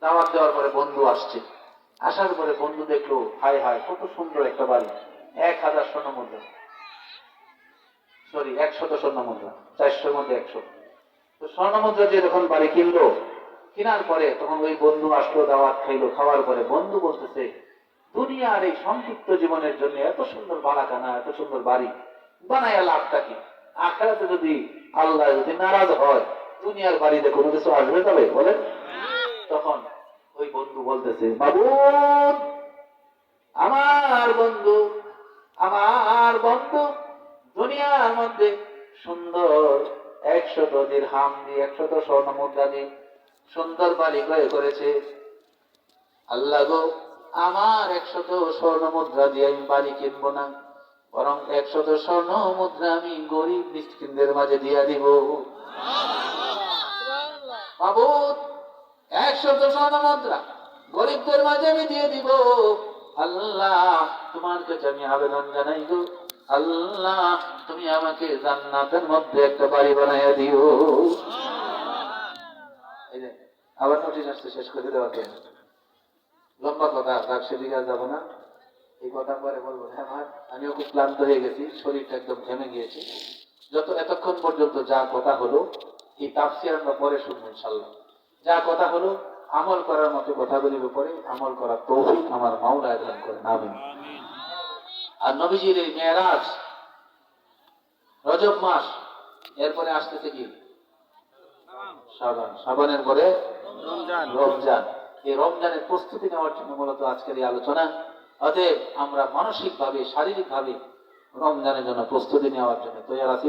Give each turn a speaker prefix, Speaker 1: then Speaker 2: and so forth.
Speaker 1: দাওয়াত দেওয়ার পরে বন্ধু আসছে। আসার পরে বন্ধু দেখল, হায় হায়, কত সুন্দর একটা বাড়ি। এক হাজার স্বর্ণ মুদ্রা। সরি একশত স্বর্ণ মুদ্রা। চারশোর মধ্যে একশো। তো স্বর্ণ মুদ্রা যে যখন বাড়ি কিনলো, কেনার পরে তখন ওই বন্ধু আসলো, দাওয়াত খাইলো, খাওয়ার পরে বন্ধু বলতেছে, দুনিয়ার এই সংক্ষিপ্ত জীবনের জন্য এত সুন্দর বাড়াখানা এত সুন্দর বাড়ি বানায় লাভটা কি? আখড়াতে যদি আল্লাহ যদি নারাজ হয়, দুনিয়ার বাড়িতে কোনো কিছু আসবে তবে? বলেন। তখন ওই বন্ধু বলতেছে, বাবু, আমার বন্ধু আমার বন্ধু, দুনিয়ার মধ্যে সুন্দর একশত হাম দিয়ে, একশত স্বর্ণ মুদ্রা দিয়ে সুন্দর বাড়ি করে করেছে। আল্লাহ গো, আমার একশত স্বর্ণ মুদ্রা দিয়ে আমি বাড়ি কিনবো না, বরং একশত স্বর্ণ মুদ্রা আমি গরিব মিসকিনদের মাঝে দিয়া দিব বাবু একশত স্বর্ণ মুদ্রা গরিবদের মাঝে আমি দিয়ে দিব। আল্লাহ তোমার কাছে আমি আবেদন জানাই গো। আল্লাহ, তুমি আমাকে জান্নাতের মধ্যে একটা বাড়ি বানাইয়া দিও। আবার নোটিশ আসছে, শেষ করে জন্য। লম্বা কথা, রাগ সেদিকে আর যাব না। এই কথা পরে বলব হ্যাঁ ভাই, আমিও খুব ক্লান্ত হয়ে গেছি, শরীরটা একদম ঘেমে গিয়েছে। যত এতক্ষণ পর্যন্ত যা কথা হলো, এই তাফসির আমরা পরে শুনব ইনশাল্লাহ যা কথা হলো আমল করার মতো কথাগুলির উপরে আমল করার তৌফিক আমার মাওলা দান করেন আমিন। আর নবীজির এই মেয়েরাজ রজব মাস এরপরে আসতেছে কি? শ্রাবণ শ্রাবণের পরে
Speaker 2: রমজান।
Speaker 1: রমজান। এই রমজানের প্রস্তুতি নেওয়ার জন্য মূলত আজকের এই আলোচনা। অতএব আমরা মানসিক ভাবে শারীরিক ভাবে রমজানের জন্য প্রস্তুতি নেওয়ার জন্য তৈরি আছি।